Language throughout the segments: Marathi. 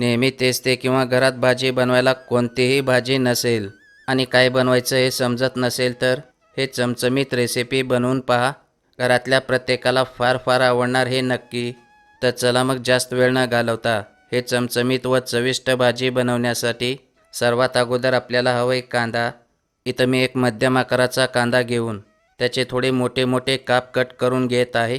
नेहमी तेच ते किंवा घरात भाजी बनवायला कोणतीही भाजी नसेल. आणि काय बनवायचं हे समजत नसेल तर हे चमचमीत रेसिपी बनवून पहा. घरातल्या प्रत्येकाला फार फार आवडणार हे नक्की. तर चला मग जास्त वेळ न घालवता हे चमचमीत व चविष्ट भाजी बनवण्यासाठी सर्वात अगोदर आपल्याला हवं एक कांदा. इथं मी एक मध्यम आकाराचा कांदा घेऊन त्याचे थोडे मोठे मोठे काप कट करून घेत आहे.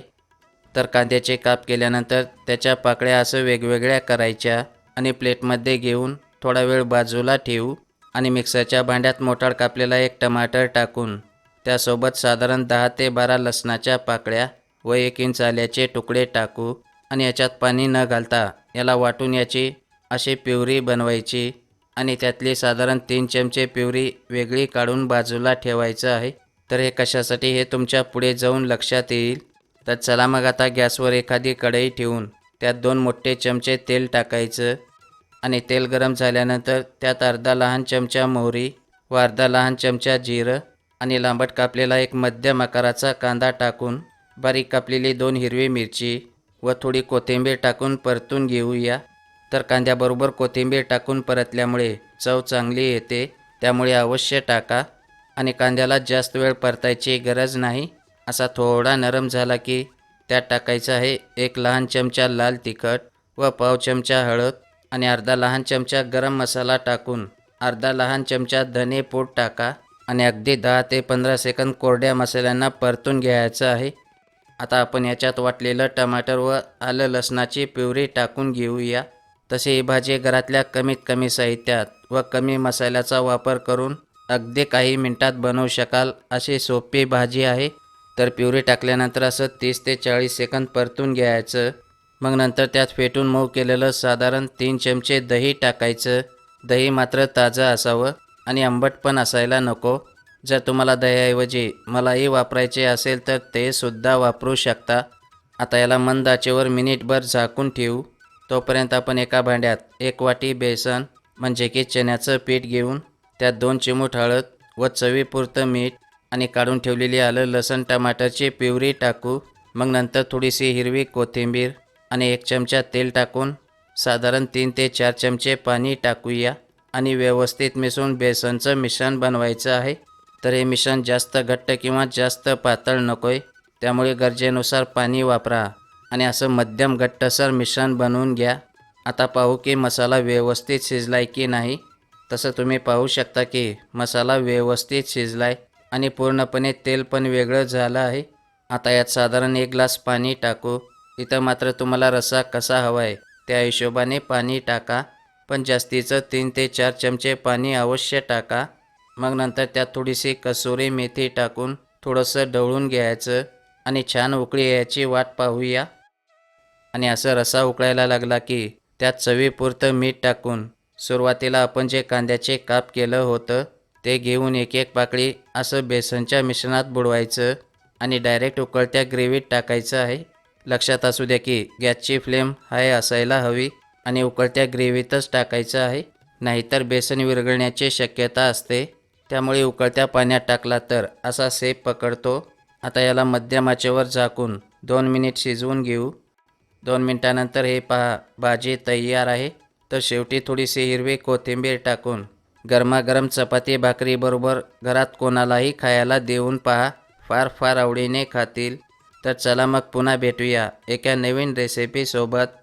तर कांद्याचे काप केल्यानंतर त्याच्या पाकळ्या असं वेगवेगळ्या करायच्या. आणि प्लेटमध्ये घेऊन थोडा वेळ बाजूला ठेवू आणि मिक्सरच्या भांड्यात मोठाड कापलेला एक टमाटर टाकून त्यासोबत साधारण दहा ते बारा लसणाच्या पाकळ्या व एक इंच आल्याचे तुकडे टाकू आणि याच्यात पाणी न घालता याला वाटून याची अशी प्युरी बनवायची आणि त्यातली साधारण तीन चमचे प्युरी वेगळी काढून बाजूला ठेवायचं आहे. तर हे कशासाठी हे तुमच्यापुढे जाऊन लक्षात येईल. तर चला मग आता गॅसवर एखादी कढई ठेवून त्यात दोन मोठे चमचे तेल टाकायचं. आणि तेल गरम झाल्यानंतर त्यात अर्धा लहान चमचा मोहरी व अर्धा लहान चमचा जिरं आणि लांबट कापलेला एक मध्यम आकाराचा कांदा टाकून बारीक कापलेली दोन हिरवी मिरची व थोडी कोथिंबीर टाकून परतून घेऊया. तर कांद्याबरोबर कोथिंबीर टाकून परतल्यामुळे चव चांगली येते त्यामुळे अवश्य टाका. आणि कांद्याला जास्त वेळ परतायची गरज नाही. असा थोडा नरम झाला की त्यात टाकायचं आहे एक लहान चमचा लाल तिखट व पाव चमचा हळद आणि अर्धा लहान चमचा गरम मसाला टाकून अर्धा लहान चमचा धने पूड टाका आणि अगदी दहा ते पंधरा सेकंद कोरड्या मसाल्यांना परतून घ्यायचं आहे. आता आपण याच्यात वाटलेलं टमाटर व आलं लसणाची प्युरी टाकून घेऊया. तसे ही भाजी घरातल्या कमीत कमी साहित्यात व कमी मसाल्याचा वापर करून अगदी काही मिनटात बनवू शकाल अशी सोपी भाजी आहे. तर प्युरी टाकल्यानंतर असं तीस ते चाळीस सेकंद परतून घ्यायचं. मग नंतर त्यात फेटून मऊ केलेलं साधारण तीन चमचे दही टाकायचं. दही मात्र ताजं असावं आणि आंबट पण असायला नको. जर तुम्हाला दह्याऐवजी मलाही वापरायचे असेल तर ते सुद्धा वापरू शकता. आता याला मंद आचेवर मिनिटभर झाकून ठेवू. तोपर्यंत आपण एका भांड्यात एक वाटी बेसन म्हणजे की चण्याचं पीठ घेऊन त्यात दोन चिमूट हळद व चवीपुरतं मीठ आणि काढून ठेवलेली आलं लसण टमाटरची पिवरी टाकू. मग नंतर थोडीशी हिरवी कोथिंबीर आणि एक चमचा तेल टाकून साधारण तीन ते चार चमचे पाणी टाकूया. आणि व्यवस्थित मिसळून बेसनचं मिश्रण बनवायचं आहे. तर हे मिश्रण जास्त घट्ट किंवा जास्त पातळ नको आहे त्यामुळे गरजेनुसार पाणी वापरा. आणि असं मध्यम घट्टसर मिश्रण बनवून घ्या. आता पाहू की मसाला व्यवस्थित शिजलाय की नाही. तसं तुम्ही पाहू शकता की मसाला व्यवस्थित शिजलाय आणि पूर्णपणे तेल पण वेगळं झालं आहे. आता यात साधारण एक ग्लास पाणी टाकू. इथं मात्र तुम्हाला रस्सा कसा हवा आहे त्या हिशोबाने पाणी टाका पण जास्तीचं तीन ते चार चमचे पाणी अवश्य टाका. मग नंतर त्यात थोडीशी कसुरी मेथी टाकून थोडंसं ढवळून घ्यायचं आणि छान उकळी यायची वाट पाहूया. आणि असं रसा उकळायला लागला की त्यात चवीपुरतं मीठ टाकून सुरुवातीला आपण जे कांद्याचे काप केलं होतं ते घेऊन एक एक पाकळी असं बेसनच्या मिश्रणात बुडवायचं आणि डायरेक्ट उकळत्या ग्रेव्हीत टाकायचं आहे. लक्षात असू द्या की गॅसची फ्लेम हाय असायला हवी आणि उकळत्या ग्रेव्हीतच टाकायचं आहे. नाहीतर बेसन विरघळण्याची शक्यता असते. त्यामुळे उकळत्या पाण्यात टाकला तर असा सेप पकडतो. आता याला मध्यम आचेवर झाकून दोन मिनिट शिजवून घेऊ. दोन मिनटानंतर हे पहा भाजी तयार आहे. तर शेवटी थोडीशी हिरवी कोथिंबीर टाकून गरमागरम चपाती भाकरीबरोबर घरात कोणालाही खायला देऊन पहा. फार फार आवडीने खातील. तर चला मग पुन्हा भेटूया एका नवीन रेसिपीसोबत